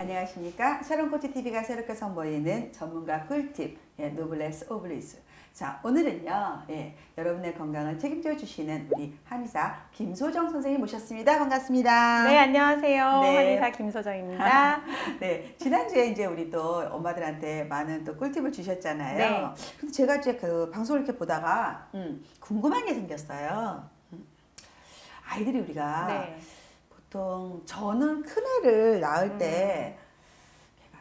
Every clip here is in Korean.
안녕하십니까. 샤론 코치 TV가 새롭게 선보이는 전문가 꿀팁, 예, 노블레스 오블리스. 자, 오늘은요, 예, 여러분의 건강을 책임져 주시는 우리 한의사 김소정 선생님 모셨습니다. 반갑습니다. 네, 안녕하세요. 네. 한의사 김소정입니다. 네, 지난주에 이제 우리 또 엄마들한테 많은 또 꿀팁을 주셨잖아요. 네. 근데 제가 이제 그 방송을 이렇게 보다가 음, 궁금한 게 생겼어요. 음, 아이들이 우리가 네. 보통 저는 큰 애를 낳을 음. 때 걔가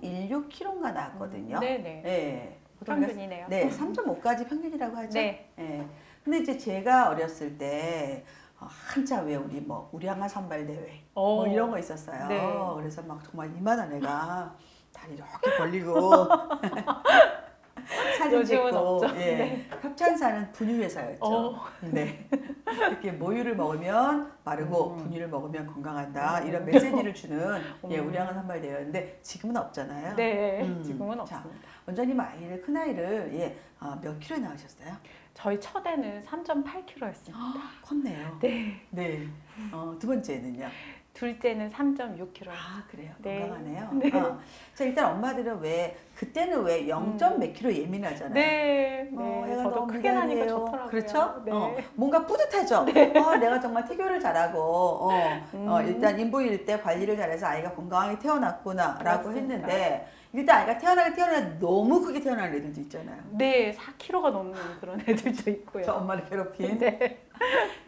3.16kg가 나왔거든요. 네, 네. 예. 평균이네요. 네, 3.5까지 평균이라고 하죠. 네. 예. 근데 이제 제가 어렸을 때 어, 한자 왜 우리 뭐 우량한 선발 대회 뭐 오. 이런 거 있었어요. 어. 네. 그래서 막 정말 이만한 애가 다리 이렇게 벌리고 사진 요즘은 찍고 없죠. 예. 네. 협찬사는 분유회사였죠. 어. 네. 이렇게 모유를 먹으면 마르고 음. 분유를 먹으면 건강하다 음. 이런 메시지를 주는 예, 음. 우량한 선발 대회였는데 지금은 없잖아요. 네, 음. 지금은 자. 없습니다. 원장님 아이를 큰 아이를 예, 아, 몇 킬로에 낳으셨어요? 저희 첫 애는 3.8kg였습니다. 컸네요. 네. 네. 어, 두 번째는요. 둘째는 3.6kg. 아 그래요. 네. 건강하네요. 네. 어. 자 일단 엄마들은 왜 그때는 왜 0. 몇 킬로 예민하잖아요. 네, 네. 어, 애가 저도 너무 크게 나니까. 좋더라고요. 그렇죠? 네. 어, 뭔가 뿌듯하죠. 어, 내가 정말 태교를 잘하고 어, 어, 음. 일단 인부일 때 관리를 잘해서 아이가 건강하게 태어났구나라고. 했는데 일단 아이가 태어나게 태어나 너무 크게 태어난 애들도 있잖아요. 네, 4kg가 넘는 그런 애들도 있고요. 저 엄마를 괴롭힌. 네.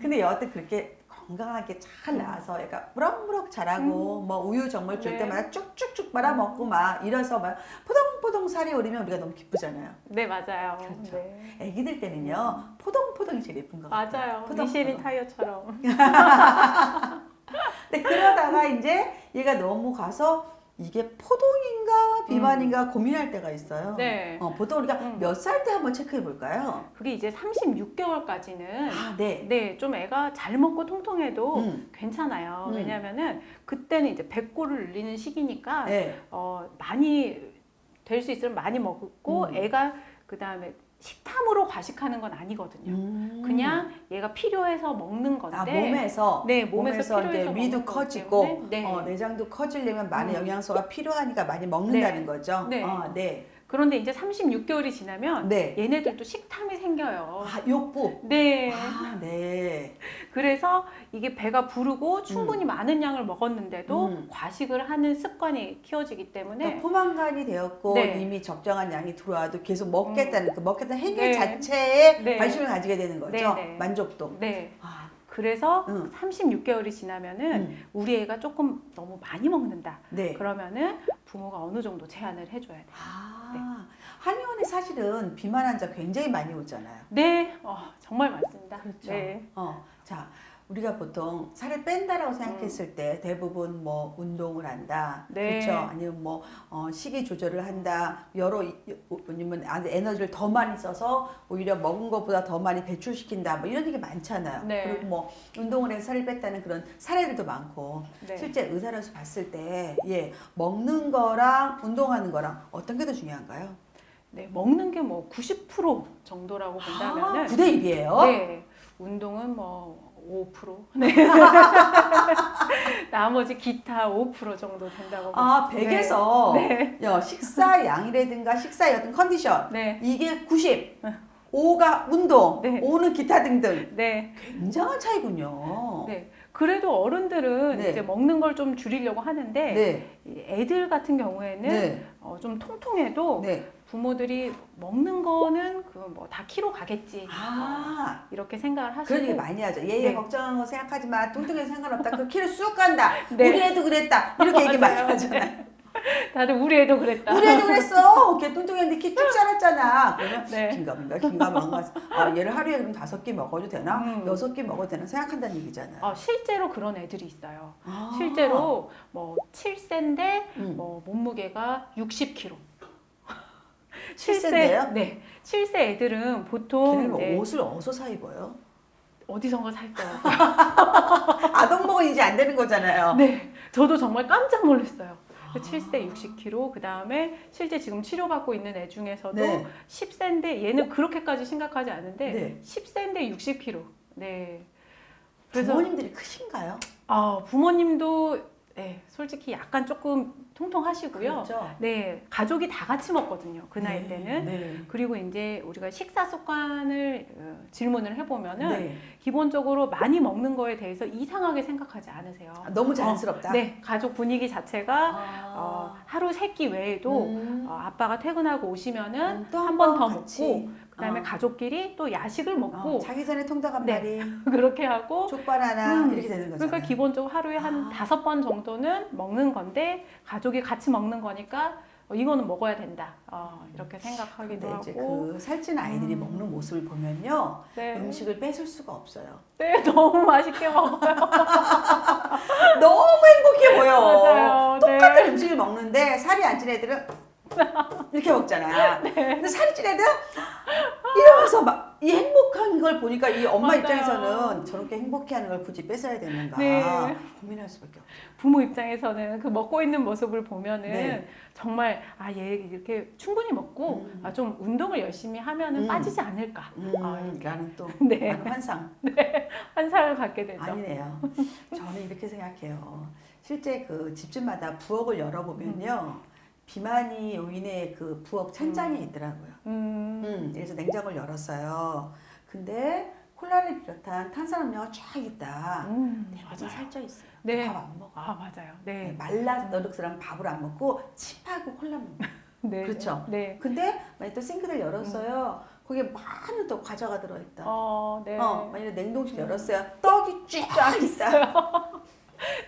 근데 여하튼 그렇게 건강하게 잘 나와서 애가 무럭무럭 자라고 뭐 우유 정말 줄 네. 때마다 쭉쭉쭉 빨아먹고 막 이래서 막 포동포동 살이 오르면 우리가 너무 기쁘잖아요. 네, 맞아요. 그렇죠. 네. 애기들 때는요 포동포동이 제일 예쁜 것 같아요. 맞아요. 포동포동. 미쉐린 타이어처럼. 근데 그러다가 이제 얘가 너무 가서 이게 포동인가 비만인가 고민할 때가 있어요. 음. 네. 어, 보통 우리가 음. 몇살 때 한번 체크해 볼까요? 그게 이제 36개월까지는 아, 네. 네, 좀 애가 잘 먹고 통통해도 음. 괜찮아요. 음. 왜냐면은 그때는 이제 배꼽을 늘리는 시기니까 네. 어, 많이 될 수 있으면 많이 먹고 음. 애가 그 다음에 식탐으로 과식하는 건 아니거든요. 음. 그냥 얘가 필요해서 먹는 건데 아, 몸에서 네, 몸에서, 몸에서 이제 필요해서 위도 먹는 거기 커지고 때문에, 네. 어, 내장도 커지려면 많은 음. 영양소가 필요하니까 많이 먹는다는 거죠. 네. 어, 네. 그런데 이제 36개월이 지나면 네. 얘네들도 식탐이 생겨요. 아, 욕부. 네. 아, 네. 그래서 이게 배가 부르고 충분히 많은 양을 먹었는데도 음. 과식을 하는 습관이 키워지기 때문에 그러니까 포만감이 되었고 네. 이미 적정한 양이 들어와도 계속 먹겠다는 그 먹겠다는 행위 네. 자체에 네. 관심을 가지게 되는 거죠. 네, 네. 만족도. 네. 아, 그래서 음. 36개월이 지나면은 음. 우리 애가 조금 너무 많이 먹는다. 네. 그러면은 부모가 어느 정도 제한을 해줘야 돼요. 아, 한의원에 사실은 비만 환자 굉장히 많이 오잖아요. 네, 어, 정말 많습니다. 그렇죠. 네. 어, 자, 우리가 보통 살을 뺀다라고 생각했을 때 대부분 뭐 운동을 한다, 음. 네. 그렇죠? 아니면 뭐 어, 식이 조절을 한다, 여러 이- 아니면 안에 에너지를 더 많이 써서 오히려 먹은 것보다 더 많이 배출시킨다, 뭐 이런 얘기 많잖아요. 네. 그리고 뭐 운동을 해서 살을 뺐다는 그런 사례들도 많고 네. 실제 의사로서 봤을 때, 예, 먹는 거랑 운동하는 거랑 어떤 게 더 중요한가요? 네, 먹는 게 뭐 90% 정도라고 본다면은 9대 1이에요. 네, 운동은 뭐 5%. 네. 나머지 기타 5% 정도 된다고 아, 볼 수- 100에서 네. 야, 식사 양이라든가 식사의 어떤 컨디션 네. 이게 90, 5가 운동, 네. 5는 기타 등등 네. 굉장한 차이군요. 네. 그래도 어른들은 네. 이제 먹는 걸 좀 줄이려고 하는데 네, 이 애들 같은 경우에는 네, 어, 좀 통통해도 네. 부모들이 먹는 거는 그 뭐 다 키로 가겠지 아, 이렇게 생각을 하시고 그런 얘기 많이 하죠. 얘, 얘 네. 걱정하는 거 생각하지 마. 뚱뚱해서 상관없다. 그 키를 쑥 간다. 네. 우리 애도 그랬다. 이렇게 얘기 많이 맞아요. 하잖아요. 다들 우리 애도 그랬다. 우리 애도 그랬어. 걔 뚱뚱했는데 키 쭉 자랐잖아. 그러면 네. 긴가민가 긴가민가. 아, 얘를 하루에 그럼 다섯 끼 먹어도 되나? 음. 여섯 끼 먹어도 되나? 생각한다는 얘기잖아요. 어, 실제로 그런 애들이 있어요. 아. 실제로 뭐 7세인데 음. 뭐 몸무게가 60kg. 7세인데요? 네. 7세 애들은 보통 걔는 뭐 이제 옷을 어디서 사 입어요? 어디선가 살 거예요. 아동복은 이제 안 되는 거잖아요. 네. 저도 정말 깜짝 놀랐어요. 아. 7세 60kg, 그 다음에 실제 지금 치료받고 있는 애 중에서도 네. 10세인데 얘는 그렇게까지 심각하지 않은데 네. 10세인데 60kg. 네. 그래서 부모님들이 크신가요? 아, 부모님도 네, 솔직히 약간 조금 통통하시고요. 그렇죠. 네, 가족이 다 같이 먹거든요. 그 나이 네, 때는. 네. 그리고 이제 우리가 식사 습관을 어, 질문을 해보면은 네. 기본적으로 많이 먹는 거에 대해서 이상하게 생각하지 않으세요. 아, 너무 자연스럽다. 네, 가족 분위기 자체가 아. 어, 하루 세 끼 외에도 음. 어, 아빠가 퇴근하고 오시면은 음, 또한 한번번더 같이. 먹고 그다음에 어. 가족끼리 또 야식을 먹고 어, 자기 전에 통닭 한 네. 마리, 그렇게 하고 족발 하나 음, 이렇게 되는 거잖아요. 그러니까 기본적으로 하루에 한 아. 다섯 번 정도는 먹는 건데 가족이 같이 먹는 거니까 어, 이거는 먹어야 된다 어, 이렇게 생각하기도 근데 이제 하고 그 살찐 아이들이 음. 먹는 모습을 보면요 네. 음식을 뺏을 수가 없어요. 네 너무 맛있게 먹어요 너무 행복해 보여. 맞아요 똑같은 네. 음식을 먹는데 살이 안 찐 애들은 이렇게 먹잖아. 네. 근데 살이 찐 애들 이러면서 막 이 행복한 걸 보니까 이 엄마 맞아요. 입장에서는 저렇게 행복해하는 걸 굳이 뺏어야 되는가 네. 고민할 수밖에 없어. 부모 입장에서는 그 먹고 있는 모습을 보면은 네. 정말 아 얘 이렇게 충분히 먹고 음. 아, 좀 운동을 열심히 하면은 음. 빠지지 않을까 음, 아, 라는 또 네. 많은 환상. 환상을 갖게 되죠. 아니네요. 저는 이렇게 생각해요. 실제 그 집집마다 부엌을 열어보면요. 비만이 요인의 그 부엌 찬장이 있더라고요. 음, 음, 그래서 냉장고를 열었어요. 근데 콜라를 비롯한 탄산음료가 쫙 있다. 음, 대부분 맞아요. 살쪄 있어요. 네. 밥 안 먹어. 아 맞아요. 네, 네. 말라 너룩스랑 밥을 안 먹고 칩하고 콜라만 먹어. 네. 그렇죠. 네. 근데 만약 또 싱크대를 열었어요. 거기에 많은 또 과자가 들어있다. 어, 네. 어, 만약에 냉동실 열었어요. 떡이 쫙 있다.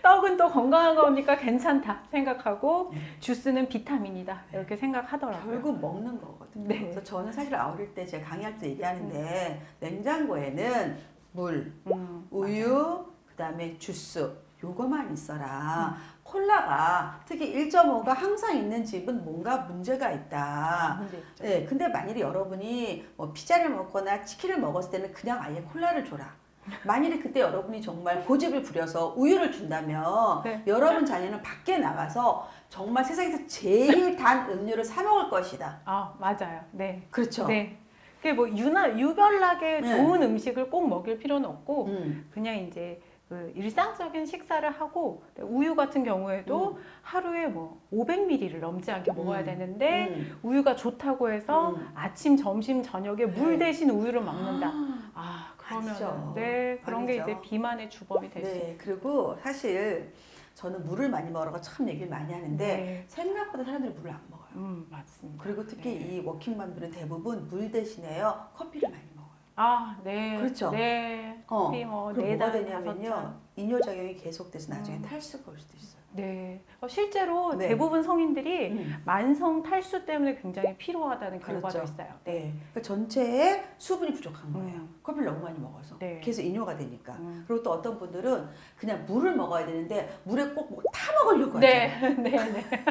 떡은 또 건강한 거니까 괜찮다 생각하고 네. 주스는 비타민이다 이렇게 생각하더라고요. 결국 먹는 거거든요. 네. 그래서 저는 사실 어릴 때 제가 강의할 때 얘기하는데 냉장고에는 물, 음, 우유, 그다음에 주스 요거만 있어라. 음. 콜라가 특히 1.5가 항상 있는 집은 뭔가 문제가. 있다. 문제 있죠. 네, 근데 만일에 여러분이 뭐 피자를 먹거나 치킨을 먹었을 때는 그냥 아예 콜라를 줘라. 만일에 그때 여러분이 정말 고집을 부려서 우유를 준다면 네. 여러분 자녀는 밖에 나가서 정말 세상에서 제일 단 음료를 사 먹을 것이다. 아 맞아요. 네. 그렇죠. 네. 그게 뭐 유나 유별나게 네. 좋은 음식을 꼭 먹일 필요는 없고 음. 그냥 이제 그 일상적인 식사를 하고 우유 같은 경우에도 하루에 뭐 500ml를 넘지 않게 먹어야 음. 되는데 음. 우유가 좋다고 해서 음. 아침, 점심, 저녁에 물 네. 대신 우유를 먹는다. 아, 아 그러면 아니죠. 네 그런 게 아니죠. 이제 비만의 주범이 될 수 있어요. 네, 그리고 사실 저는 물을 많이 먹으라고 참 얘기를 많이 하는데 네. 생각보다 사람들이 물을 안 먹어요. 음 맞습니다. 그리고 특히 네. 이 워킹맘들은 대부분 물 대신에요 커피를 많이 먹어요. 아 네. 그렇죠. 네. 어, 커피 뭐 그럼 네 뭐가 잔, 다섯 되냐면요 잔. 이뇨작용이 계속돼서 나중에 음. 탈수가 올 수도 있어요. 네. 어, 실제로 네. 대부분 성인들이 음. 만성 탈수 때문에 굉장히 피로하다는 결과도 그렇죠. 있어요. 네, 그러니까 전체에 수분이 부족한 거예요. 음. 커피를 너무 많이 먹어서 네. 계속 이뇨가 되니까. 음. 그리고 또 어떤 분들은 그냥 물을 먹어야 되는데 물에 꼭 타 먹으려고 하잖아요. 네, 네, 네.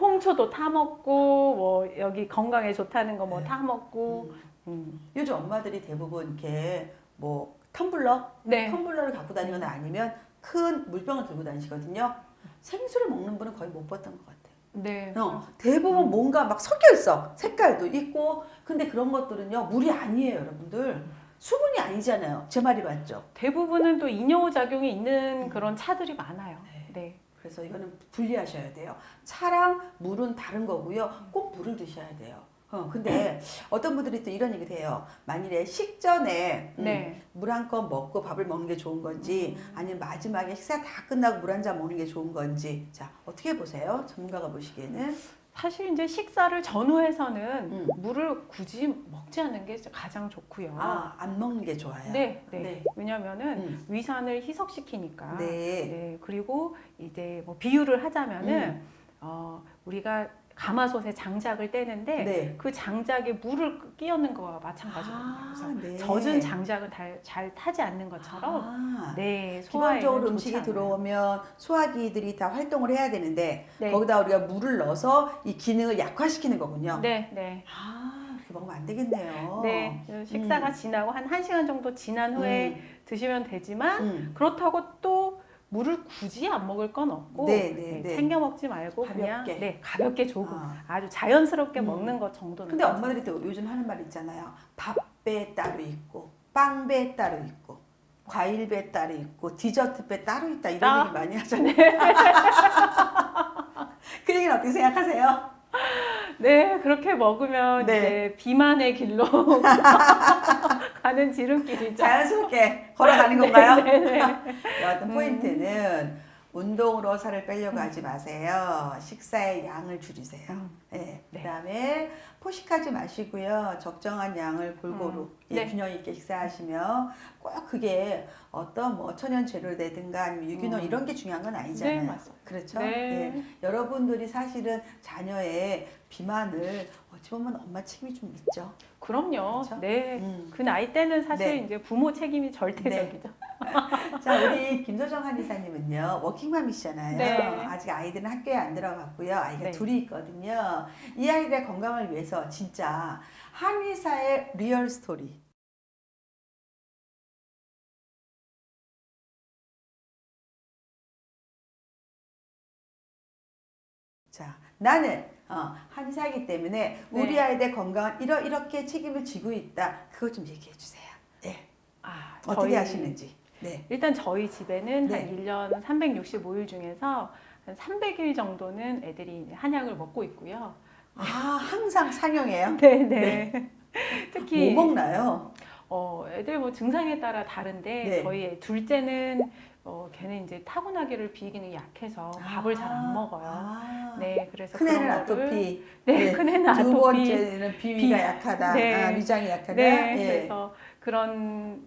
홍초도 타 먹고 뭐 여기 건강에 좋다는 거뭐 네. 타 먹고 음. 음. 요즘 엄마들이 대부분 이렇게 뭐 텀블러, 네. 텀블러를 갖고 다니거나 아니면 큰 물병을 들고 다니시거든요. 생수를 먹는 분은 거의 못 봤던 것 같아요. 네. 어, 대부분 뭔가 막 섞여 있어. 색깔도 있고. 근데 그런 것들은요, 물이 아니에요, 여러분들. 수분이 아니잖아요. 제 말이 맞죠? 대부분은 또 이뇨 작용이 있는 그런 차들이 많아요. 네. 네. 그래서 이거는 분리하셔야 돼요. 차랑 물은 다른 거고요. 꼭 물을 드셔야 돼요. 어, 근데 어떤 분들이 또 이런 얘기를 해요. 만일에 식전에 음, 네. 물 한 컵 먹고 밥을 먹는 게 좋은 건지 아니면 마지막에 식사 다 끝나고 물 한 잔 먹는 게 좋은 건지 자 어떻게 보세요? 전문가가 보시기에는 사실 이제 식사를 전후해서는 음. 물을 굳이 먹지 않는 게 가장 좋고요. 아 안 먹는 게 좋아요. 네, 네. 네. 왜냐면은 음. 위산을 희석시키니까. 네. 네, 그리고 이제 뭐 비유를 하자면은 음. 어, 우리가 가마솥에 장작을 떼는데 네. 그 장작에 물을 끼얹는 거와 마찬가지거든요. 그래서 네. 젖은 장작은 잘, 잘 타지 않는 것처럼 아, 네, 기본적으로 음식이 않아요. 들어오면 소화기들이 다 활동을 해야 되는데 네. 거기다 우리가 물을 넣어서 이 기능을 약화시키는 거군요. 네, 네. 아, 그렇게 먹으면 안 되겠네요. 네, 식사가 음. 지나고 한 1시간 정도 지난 후에 드시면 되지만 음. 그렇다고 또 물을 굳이 안 먹을 건 없고 네, 네, 네. 챙겨 먹지 말고 그냥 가볍게. 네, 가볍게 조금 아. 아 주 자연스럽게 음. 먹는 것 정도는 근데. 엄마들이 또 요즘 하는 말 있잖아요. 밥배 따로 있고 빵배 따로 있고 과일배 따로 있고 디저트배 따로 있다 이런 아, 얘기 많이 하잖아요. 그 얘기는 어떻게 생각하세요? 네, 그렇게 먹으면 네. 이제 비만의 길로 가는 지름길이죠. 자연스럽게 걸어가는 건가요? 네, 네. 음. 포인트는 운동으로 살을 빼려고 하지 마세요. 식사의 양을 줄이세요. 음. 네. 네. 그다음에 포식하지 마시고요. 적정한 양을 골고루 음. 예, 네. 균형 있게 식사하시면 꼭 그게 어떤 뭐 천연 재료라든가 아니면 유기농 음. 이런 게 중요한 건 아니잖아요. 네. 그렇죠? 네. 예. 여러분들이 사실은 자녀의 비만을 어찌 보면 엄마 책임이 좀 있죠. 그럼요. 그렇죠? 네. 음. 그 나이 때는 사실 네. 이제 부모 책임이 절대적이죠. 자, 우리 김소정 한의사님은요, 워킹맘이시잖아요. 네. 아직 아이들은 학교에 안 들어갔고요. 아이가 네. 둘이 있거든요. 이 아이들의 건강을 위해서 진짜 한의사의 리얼 스토리. 자, 나는 어, 한의사이기 때문에 우리 네. 아이들 건강을 이러, 이렇게 책임을 지고 있다. 그거 좀 얘기해 주세요. 네. 아, 어떻게 저희- 하시는지. 네. 일단 저희 집에는 네. 한 1년 365일 중에서 한 300일 정도는 애들이 이제 한약을 먹고 있고요. 아, 항상 상용이에요? 네, 네. 특히 뭐 먹나요? 어, 애들 뭐 증상에 따라 다른데 네. 저희 애 둘째는 어, 걔는 이제 타고나기를 비기능이 약해서 밥을 잘 안 먹어요. 아. 네, 그래서 큰 애는 그런 거를- 아토피, 네, 네. 큰 애는 두 아토피. 번째는 비위가 비- 약하다, 네. 아, 위장이 약하다. 네, 예. 그래서 그런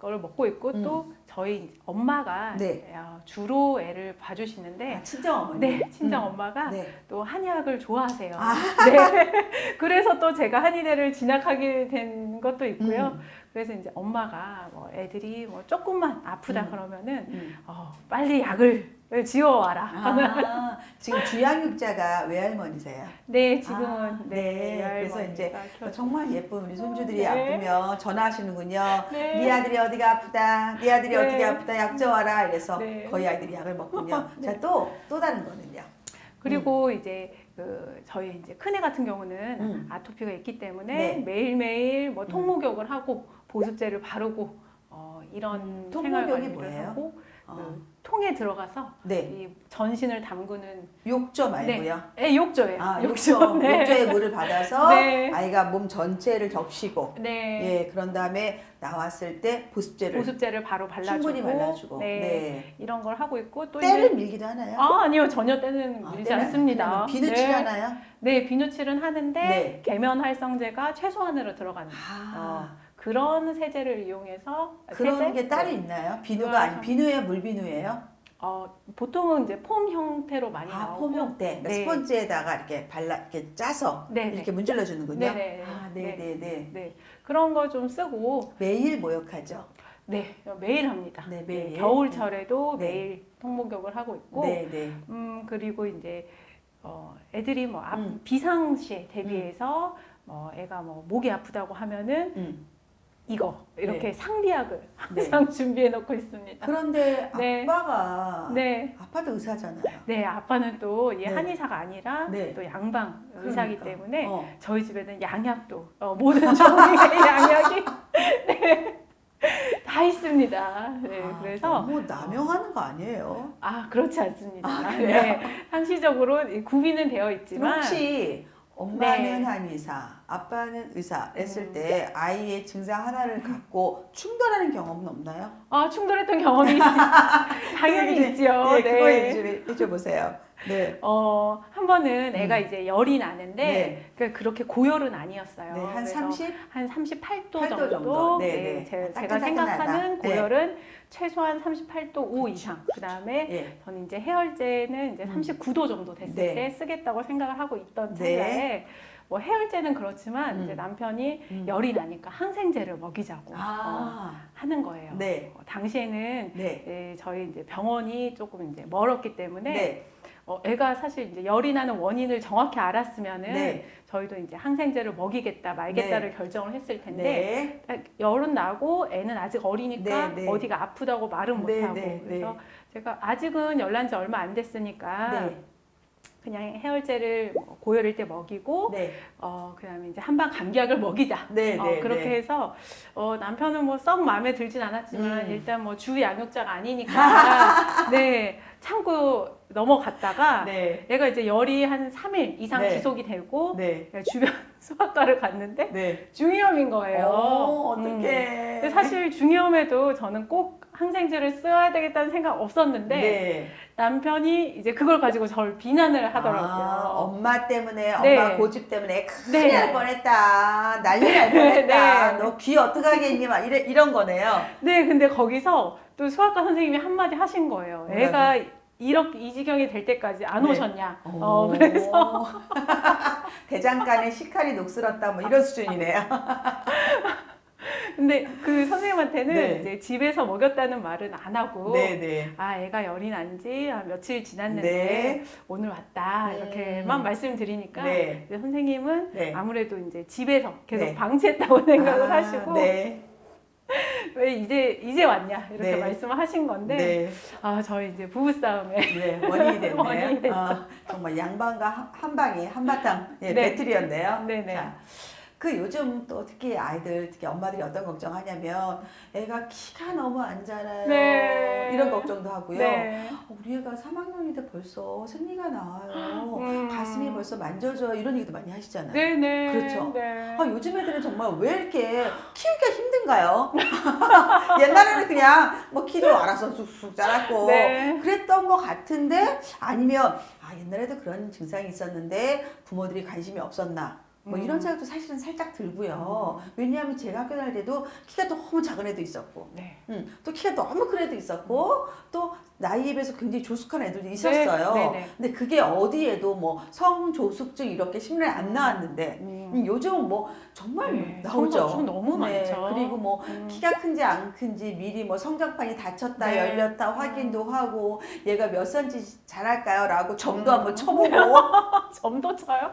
걸 먹고 있고 음. 또 저희 엄마가 네. 어, 주로 애를 봐주시는데 아, 친정 어머니. 네, 친정 음. 엄마가 네. 또 한의학을 좋아하세요. 아. 네. 그래서 또 제가 한의대를 진학하게 된 것도 있고요. 음. 그래서 이제 엄마가 뭐 애들이 뭐 조금만 아프다 음. 그러면은 음. 어, 빨리 약을 지어와라. 아, 지금 주양육자가 외할머니세요. 네, 지금은 아, 네. 그래서 외할머니가 이제 키워주고. 정말 예쁜 우리 손주들이 네. 아프면 전화하시는군요. 네. 네 아들이 어디가 아프다, 네 아들이 네. 어디가 아프다, 약 줘와라. 이래서 네. 거의 아이들이 약을 먹군요. 네. 자, 또, 또 다른 거는요. 그리고 이제 그 저희 이제 큰애 같은 경우는 음. 아토피가 있기 때문에 네. 매일매일 뭐 음. 통목욕을 하고 보습제를 바르고 어, 이런 음, 뭐예요? 하고 어, 그 통에 들어가서 네. 이 전신을 담그는 욕조 말고요. 예, 욕조예요. 아, 욕조, 네. 욕조에 물을 받아서 네. 아이가 몸 전체를 적시고 네. 예, 그런 다음에 나왔을 때 보습제를 보습제를 바로 발라주고 충분히 발라주고 네. 네. 이런 걸 하고 있고 또 때를 이제 밀기도 하나요? 아 아니요 전혀 때는 아, 밀지 때는 않습니다. 비누칠 네. 하나요? 네 비누칠은 하는데 네. 계면 활성제가 최소한으로 들어가는 아, 그런 세제를 이용해서 그런 세제? 게 따로 네. 있나요? 비누가 아니 비누예요, 물비누예요? 어, 보통은 이제 폼 형태로 많이 아, 나오고 폼 형태. 그러니까 네. 스펀지에다가 이렇게 발라 이렇게 짜서 네, 이렇게 문질러 주는군요. 네네. 아, 네, 네, 네. 네 그런 거 좀 쓰고 매일 모욕하죠. 네 매일 합니다. 네, 매일. 겨울철에도 네. 매일 통목욕을 하고 있고 네, 네. 음 그리고 이제 어, 애들이 뭐 아- 음. 비상시에 대비해서 뭐 애가 뭐 목이 아프다고 하면은 음. 이거 이렇게 네. 상비약을 항상 준비해 놓고 있습니다. 그런데 네. 아빠가 네. 아빠도 의사잖아요. 네, 아빠는 또 네. 이 한의사가 아니라 네. 또 양방 의사기 그러니까. 때문에 어. 저희 집에는 양약도 어, 모든 종류의 양약이 네, 다 있습니다. 네, 아, 그래서 너무 남용하는 거 아니에요? 아 그렇지 않습니다. 아, 네, 상시적으로 이 구비는 되어 있지만 혹시 엄마는 네. 한의사, 아빠는 의사 했을 음. 때 아이의 증상 하나를 갖고 충돌하는 경험은 없나요? 아 충돌했던 경험이 있, 당연히 있죠. 예, 그거 네. 얘기 좀 해줘 보세요. 네. 어, 한 번은 애가 음. 이제 열이 나는데 네. 그 그렇게 고열은 아니었어요. 네, 한 그래서 30? 한 38도 8도 정도. 정도. 네, 네, 네. 제, 제가 따끈따끈하다. 생각하는 네. 고열은 최소한 38도 5 이상. 그 다음에 예. 저는 이제 해열제는 이제 음. 39도 정도 됐을 네. 때 쓰겠다고 생각을 하고 있던 네. 찰나에 뭐 해열제는 그렇지만 음. 이제 남편이 음. 열이 나니까 항생제를 먹이자고 어, 아, 하는 거예요. 네. 어, 당시에는 네. 예, 저희 이제 병원이 조금 이제 멀었기 때문에 네. 어, 애가 사실 이제 열이 나는 원인을 정확히 알았으면은 네. 저희도 이제 항생제를 먹이겠다 말겠다를 결정을 했을 텐데 네. 딱 열은 나고 애는 아직 어리니까 네, 네. 어디가 아프다고 말은 네, 못하고 네, 그래서 제가 아직은 열난 지 얼마 안 됐으니까 네. 그냥 해열제를 뭐 고열일 때 먹이고 네. 어 그다음에 이제 한방 감기약을 먹이자. 네, 어, 네, 그렇게 네. 해서 어, 남편은 뭐 썩 마음에 들진 않았지만 음. 일단 뭐 주 양육자가 아니니까 네 참고 넘어갔다가 네. 얘가 이제 열이 한 3일 이상 네. 지속이 되고 네. 주변 소아과를 갔는데 네. 중이염인 거예요. 어, 음. 어떡해. 근데 사실 중이염에도 저는 꼭 항생제를 써야 되겠다는 생각 없었는데 네. 남편이 이제 그걸 가지고 저를 비난을 하더라고요. 아, 엄마 때문에, 네. 엄마 고집 때문에 큰일 네. 날 뻔했다. 난리 날 뻔했다. 네. 너귀 어떡하겠니? 막 이래, 이런 거네요. 네, 근데 거기서 또 소아과 선생님이 한마디 하신 거예요. 뭐라고? 애가 이렇게 이 지경이 될 때까지 안 네. 오셨냐. 어, 그래서 대장간에 식칼이 녹슬었다. 뭐 이런 수준이네요. 근데 그 선생님한테는 네. 이제 집에서 먹였다는 말은 안 하고 네네. 아, 애가 열이 난지한 며칠 지났는데 네. 오늘 왔다 음. 이렇게만 말씀드리니까 네. 이제 선생님은 네. 아무래도 이제 집에서 계속 네. 방치했다고 생각을 아, 하시고 네. 왜 이제 이제 왔냐 이렇게 네. 말씀을 하신 건데 네. 아 저희 이제 부부 싸움에 네. 원인이 됐네요. 원인이 됐죠. 어, 정말 양방과 한- 한방이 한바탕 예, 네. 배틀이었네요. 네 네. 자, 그 요즘 또 특히 아이들, 특히 엄마들이 어떤 걱정하냐면 애가 키가 너무 안 자라요. 네. 이런 걱정도 하고요. 네. 어, 우리 애가 3학년인데 벌써 생리가 나와요. 음. 가슴이 벌써 만져져요. 이런 얘기도 많이 하시잖아요. 네 네. 그렇죠. 네. 아, 요즘 애들은 정말 왜 이렇게 키우기가 힘든가요? 옛날에는 그냥 뭐 키도 알아서 쑥쑥 자랐고 네. 그랬던 것 같은데 아니면 아 옛날에도 그런 증상이 있었는데 부모들이 관심이 없었나 뭐 음. 이런 생각도 사실은 살짝 들고요. 왜냐하면 제가 학교 다닐 때도 키가 너무 작은 애도 있었고 네. 음, 또 키가 너무 큰 애도 있었고 또 나이에 비해서 굉장히 조숙한 애들도 있었어요. 네, 네. 근데 그게 어디에도 뭐 성조숙증 이렇게 신문에 안 나왔는데 음. 음, 요즘은 뭐 정말 네, 나오죠. 너무 많죠. 그리고 뭐 음. 키가 큰지 안 큰지 미리 뭐 성장판이 닫혔다 네. 열렸다 확인도 하고 얘가 몇 cm 자랄까요?라고 점도 음. 한번 쳐보고 점도 쳐요?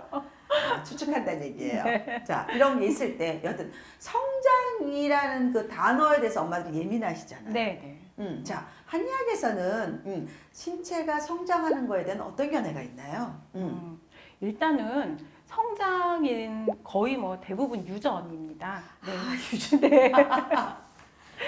아, 추측한다는 얘기예요. 네. 자 이런 게 있을 때 여튼 성장이라는 그 단어에 대해서 엄마들이 예민하시잖아요. 네, 네. 음, 자 한의학에서는 음, 신체가 성장하는 거에 대한 어떤 견해가 있나요? 음. 음. 일단은 성장인 거의 뭐 대부분 유전입니다. 네. 아, 유준 네.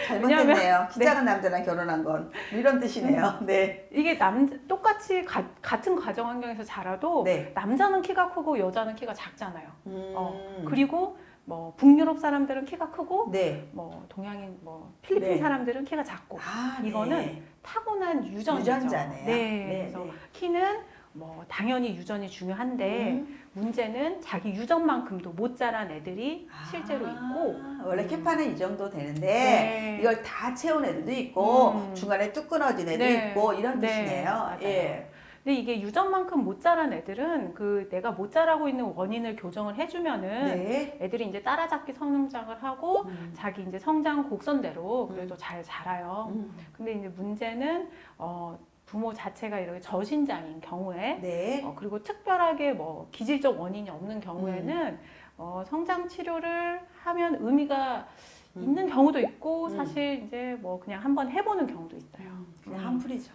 잘못됐네요. 키 작은 남자랑 결혼한 건 이런 뜻이네요. 네. 이게 남 똑같이 가, 같은 가정 환경에서 자라도 네. 남자는 키가 크고 여자는 키가 작잖아요. 음. 어, 그리고 뭐 북유럽 사람들은 키가 크고 네. 뭐 동양인 뭐 필리핀 네. 사람들은 키가 작고 아, 이거는 네. 타고난 유전이죠. 유전자네요. 네. 네, 그래서 네. 키는 뭐 당연히 유전이 중요한데 음. 문제는 자기 유전만큼도 못 자란 애들이 실제로 아, 있고 원래 음. 캐파는 이 정도 되는데 네. 이걸 다 채운 애들도 있고 음. 중간에 뚝 끊어진 애도 네. 있고 이런 네, 뜻이네요. 맞아요. 예. 근데 이게 유전만큼 못 자란 애들은 그 내가 못 자라고 있는 원인을 교정을 해주면은 네. 애들이 이제 따라잡기 성장을 하고 음. 자기 이제 성장 곡선대로 그래도 잘 자라요. 음. 근데 이제 문제는 어, 부모 자체가 이렇게 저신장인 경우에 네. 어, 그리고 특별하게 뭐 기질적 원인이 없는 경우에는 어, 성장 치료를 하면 의미가 음. 있는 경우도 있고 음. 사실 이제 뭐 그냥 한번 해보는 경우도 있어요. 그냥 음. 한풀이죠.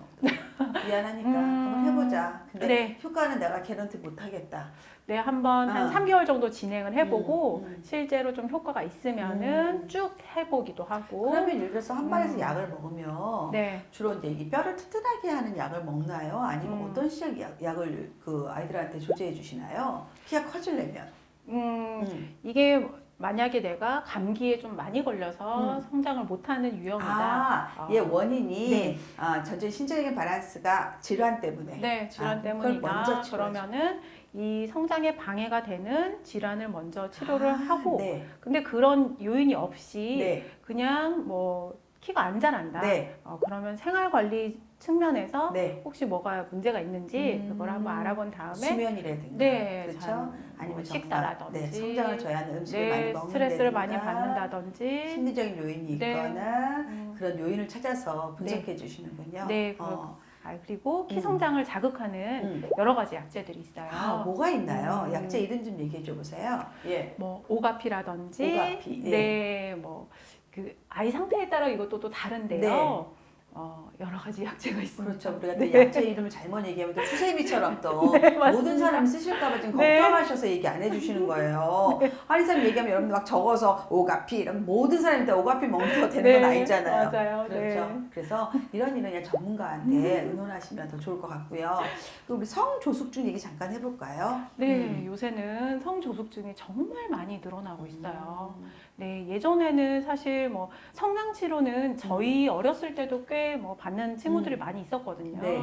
미안하니까 음. 한번 해보자. 근데 네. 효과는 내가 개런티 못 하겠다. 네, 한번 한 아. 3개월 정도 진행을 해보고 음, 음. 실제로 좀 효과가 있으면은 음. 쭉 해보기도 하고. 그러면 예를 들어서 한방에서 음. 약을 먹으면 네, 주로 이제 이 뼈를 튼튼하게 하는 약을 먹나요? 아니면 음. 어떤 시작 약, 약을 그 아이들한테 조제해 주시나요? 키가 커지려면. 음, 음. 이게 만약에 내가 감기에 좀 많이 걸려서 음. 성장을 못하는 유형이다. 아, 어. 얘 원인이 네. 아, 전체 신체적인 밸런스가 질환 때문에. 네, 질환 아, 그걸 때문이다. 먼저 치료하죠. 그러면은 이 성장에 방해가 되는 질환을 먼저 치료를 아, 하고, 네. 근데 그런 요인이 없이 네. 그냥 뭐 키가 안 자란다. 네. 어, 그러면 생활 관리 측면에서 네. 혹시 뭐가 문제가 있는지 음. 그걸 한번 알아본 다음에 수면이라든가. 네, 그렇죠? 잘, 뭐 아니면 정말, 식사라든지 네, 성장을 저해하는 음식을 많이 네, 먹는다든가 스트레스를 많이 받는다든지 심리적인 요인이 네. 있거나 음, 그런 요인을 찾아서 분석해 주시는군요. 네, 어. 아, 그리고 키 음. 성장을 자극하는 음. 여러 가지 약제들이 있어요. 아, 뭐가 있나요? 음. 약재 이름 좀 얘기해 줘 보세요. 예. 뭐 오가피라든지 오가피, 예. 네, 뭐 그 아이 상태에 따라 이것도 또 다른데요. 네. 어, 여러 가지 약재가 있습니다. 그렇죠. 우리가 또 네. 약재 이름을 잘못 얘기하면 또 추세미처럼 또 네. 모든 사람이 쓰실까봐 좀 네. 걱정하셔서 얘기 안 해주시는 거예요. 한의사님 얘기하면 여러분들 막 적어서 오가피 이런 모든 사람이 다 오가피 거 되는 건 아니잖아요. 맞아요. 그렇죠. 네. 그래서 이런 일은 그냥 전문가한테 의논하시면 더 좋을 것 같고요. 또 우리 성조숙증 얘기 잠깐 해볼까요? 네, 음. 요새는 성조숙증이 정말 많이 늘어나고 있어요. 음. 네, 예전에는 사실 뭐 성장 치료는 저희 어렸을 때도 꽤 뭐 받는 친구들이 많이 있었거든요. 음. 네.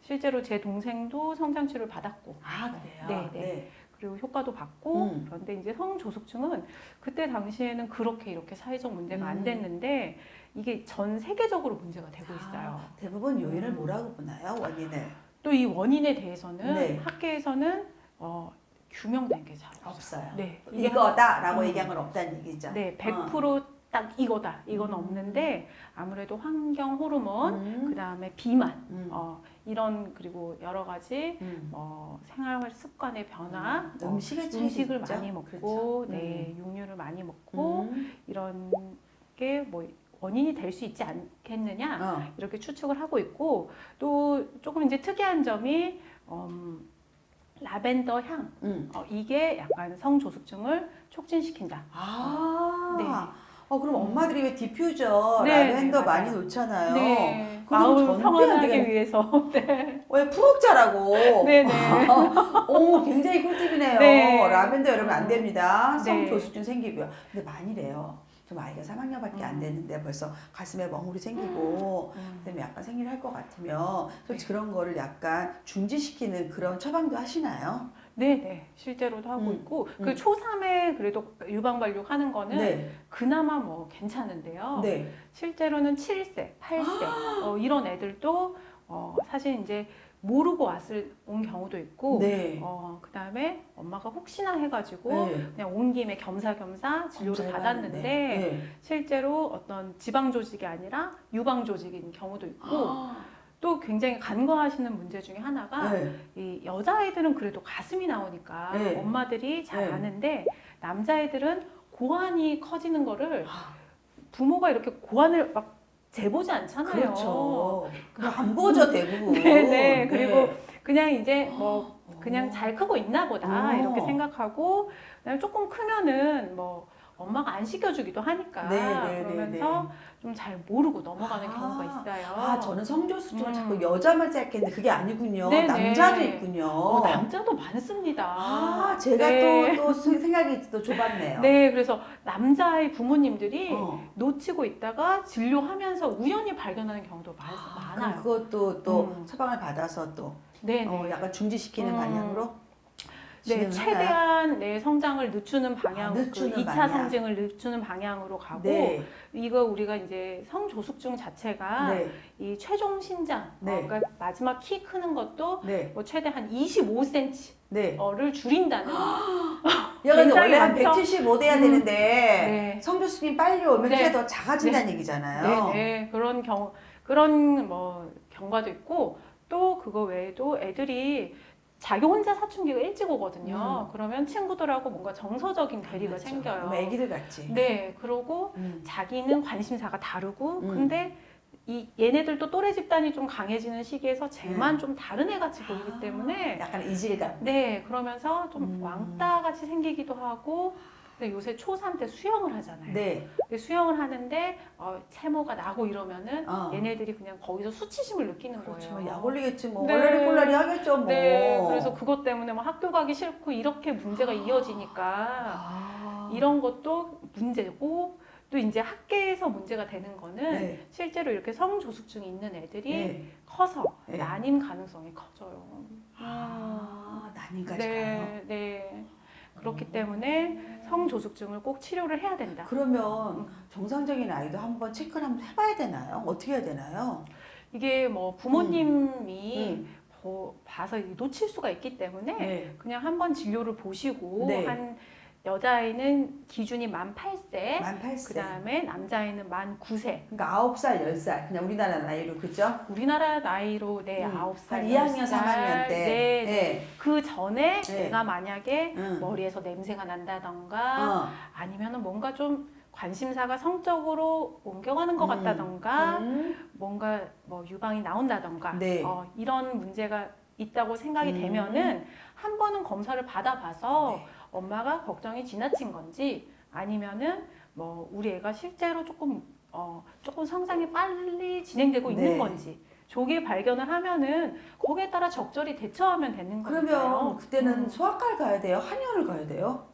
실제로 제 동생도 성장 치료를 받았고 아 그래요. 네, 네. 그리고 효과도 받고 음. 그런데 이제 성조숙증은 그때 당시에는 그렇게 이렇게 사회적 문제가 음. 안 됐는데 이게 전 세계적으로 문제가 되고 있어요. 아, 대부분 요인을 음. 뭐라고 보나요? 원인을 또 이 원인에 대해서는 네. 학계에서는 어, 규명된 게 잘 없어요. 없어요. 네, 이게 이거다라고 음. 얘기한 건 없다는 얘기죠. 네, 100%딱 이거다. 이건 음. 없는데 아무래도 환경 호르몬, 음. 그다음에 비만, 음. 어, 이런 그리고 여러 가지 음. 어, 생활 습관의 변화, 음. 어, 음식의 차이 음식을 많이 먹고, 그렇죠. 네, 육류를 많이 먹고 음. 이런 게 뭐 원인이 될 수 있지 않겠느냐 어. 이렇게 추측을 하고 있고 또 조금 이제 특이한 점이 음, 라벤더 향 음. 어, 이게 약간 성조숙증을 촉진시킨다. 아. 네. 어 그럼 엄마들이 왜 디퓨저 네, 라벤더 네, 많이 맞아요. 놓잖아요. 네, 안 평안하게. 위해서. 네, 왜 푸옥자라고? 네, 네. 오 굉장히 꿀팁이네요. 네. 라벤더 여러분 안 됩니다. 네. 성조숙증 생기고요. 근데 많이래요. 좀 아이가 3학년밖에 안 음. 됐는데 벌써 가슴에 멍울이 생기고 그다음에 약간 생리를 할 것 같으면 좀 네. 그런 거를 약간 중지시키는 그런 처방도 하시나요? 네, 네. 실제로도 하고 음, 있고 음. 그 초3에 그래도 유방 발육 하는 거는 네. 그나마 뭐 괜찮은데요. 네. 실제로는 7세, 8세 어, 이런 애들도 어, 사실 이제 모르고 왔을 온 경우도 있고 네. 어, 그다음에 엄마가 혹시나 해가지고 네. 그냥 온 김에 겸사겸사 진료를 받았는데 네. 실제로 어떤 지방 조직이 아니라 유방 조직인 경우도 있고 아, 또 굉장히 간과하시는 문제 중에 하나가 네. 이 여자아이들은 그래도 가슴이 나오니까 네. 엄마들이 잘 네. 아는데 남자애들은 고환이 커지는 거를 아. 부모가 이렇게 고환을 막 재보지 않잖아요. 그렇죠. 안 보죠 대부분. 네, 네. 그리고 그냥 이제 뭐 어. 그냥 잘 크고 있나 보다 어. 이렇게 생각하고 그다음에 조금 크면은 뭐 엄마가 안 시켜주기도 하니까 네, 네, 네, 그러면서 좀잘 모르고 넘어가는 아. 경우가 있어요. 아 저는 성조숙증을 음. 자꾸 여자만 생각했는데 그게 아니군요. 네, 네. 남자도 있군요. 어, 남자도 많습니다. 아 제가 네. 또, 또 생각이 또 좁았네요. 네, 그래서 남자의 부모님들이 어. 놓치고 있다가 진료하면서 우연히 발견하는 경우도 많, 아, 많아요. 그것도 또 음. 처방을 받아서 또 네, 어, 네. 약간 중지시키는 음. 방향으로 네? 최대한 내 성장을 늦추는 방향, 아, 늦추는 그 2차 방향. 성징을 늦추는 방향으로 가고 네. 이거 우리가 이제 성조숙증 자체가 네. 이 최종 신장, 네. 어, 그러니까 마지막 키 크는 것도 네. 뭐 최대 한 25cm를 네. 줄인다는 얘가 근데 원래 한 많죠? 175 돼야 음. 되는데 네. 성조숙이 빨리 오면 네. 키가 더 작아진다는 얘기잖아요. 네, 네. 그런 경우 그런 뭐 경과도 있고 또 그거 외에도 애들이 자기 혼자 사춘기가 일찍 오거든요. 그러면 친구들하고 뭔가 정서적인 음. 그렇죠. 생겨요. 너무 애기들 같지. 네, 그러고 음. 자기는 관심사가 다르고 음. 근데 이 얘네들도 또래 집단이 좀 강해지는 시기에서 쟤만 좀 다른 애 같이 보이기 아, 때문에 약간 이질감. 네 그러면서 좀 음. 왕따 같이 생기기도 하고 근데 요새 초3 때 수영을 하잖아요. 네. 근데 수영을 하는데 어, 채모가 나고 이러면은 어. 얘네들이 그냥 거기서 수치심을 느끼는 그렇죠. 거예요. 약 올리겠지 뭐. 네. 얼라리 꼴라리 하겠죠 뭐. 네, 그래서 그것 때문에 뭐 학교 가기 싫고 이렇게 문제가 이어지니까 아. 이런 것도 문제고 또 이제 학계에서 문제가 되는 거는 네. 실제로 이렇게 성조숙증이 있는 애들이 네. 커서 네. 난임 가능성이 커져요. 아, 난임까지 가요. 네, 네. 그렇기 때문에 성조숙증을 꼭 치료를 해야 된다. 그러면 정상적인 아이도 한번 체크를 한번 해봐야 되나요? 어떻게 해야 되나요? 이게 뭐 부모님이 음. 보- 봐서 놓칠 수가 있기 때문에 네. 그냥 한번 진료를 보시고 네. 한 여자아이는 기준이 만 8세, 만 8세. 그 다음에 남자아이는 만 9세. 그러니까 9살, 10살. 그냥 우리나라 나이로 그죠? 우리나라 나이로 네 음, 아홉 살 한 2학년, 10살. 3학년 때. 네, 네. 그 전에 네. 내가 만약에 응. 머리에서 냄새가 난다던가 어. 아니면은 뭔가 좀 관심사가 성적으로 옮겨가는 것 음. 같다던가 음. 뭔가 뭐 유방이 나온다던가 네. 어, 이런 문제가 있다고 생각이 음. 되면은 한 번은 검사를 받아봐서 네. 엄마가 걱정이 지나친 건지 아니면은 뭐 우리 애가 실제로 조금 어 조금 성장이 빨리 진행되고 네. 있는 건지 조기 발견을 하면은 거기에 따라 적절히 대처하면 되는 그러면 거니까요. 그때는 음. 소아과를 가야 돼요? 한의원을 가야 돼요?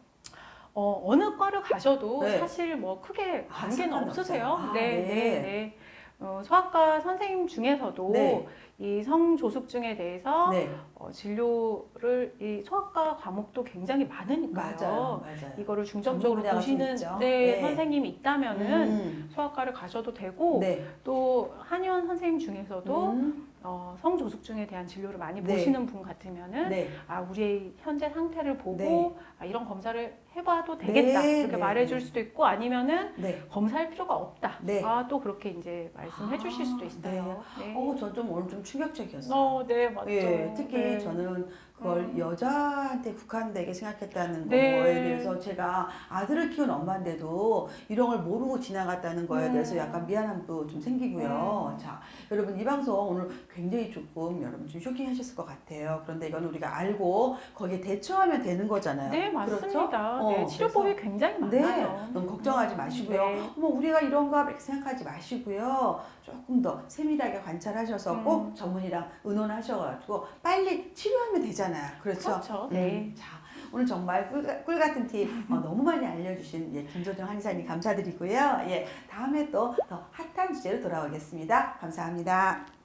어, 어느 과를 가셔도 네. 사실 뭐 크게 아, 관계는 상관없어요. 없으세요. 아, 네, 네. 네, 네. 어, 소아과 선생님 중에서도 네. 이 성조숙증에 대해서 네. 어, 진료를 이 소아과 과목도 굉장히 많으니까요. 맞아요. 맞아요. 이거를 중점적으로 전문 분야가 좀 보시는 있죠. 네, 네. 선생님이 있다면은 음. 소아과를 가셔도 되고 네. 또 한의원 선생님 중에서도 음. 어, 성조숙증에 대한 진료를 많이 네. 보시는 분 같으면은 네. 아 우리의 현재 상태를 보고 네. 아, 이런 검사를 해봐도 되겠다 네, 이렇게 네, 말해줄 네. 수도 있고 아니면은 네. 검사할 필요가 없다. 네. 아 또 그렇게 이제 말씀해 아, 주실 수도 있어요. 네. 어, 전 좀 오늘 좀 충격적이었어요. 어, 네 맞죠. 예, 특히 네. 저는 그걸 음. 여자한테 국한되게 생각했다는 네. 거에 대해서 제가 아들을 키운 엄마인데도 이런 걸 모르고 지나갔다는 거에 음. 대해서 약간 미안함도 좀 생기고요. 자, 여러분 이 방송 오늘 굉장히 조금 여러분 좀 쇼킹하셨을 것 같아요. 그런데 이건 우리가 알고 거기에 대처하면 되는 거잖아요. 네 맞습니다. 그렇죠? 네, 어, 치료법이 굉장히 네, 많아요. 너무 걱정하지 마시고요. 네. 어머 우리가 이런가 이렇게 생각하지 마시고요. 조금 더 세밀하게 관찰하셔서 음. 꼭 전문의랑 의논하셔가지고 빨리 치료하면 되잖아요. 그렇죠? 그렇죠. 네. 음, 자 오늘 정말 꿀, 꿀 같은 팁 어, 너무 많이 알려주신 예, 김소정 한의사님 감사드리고요. 예 다음에 또 더 핫한 주제로 돌아오겠습니다. 감사합니다.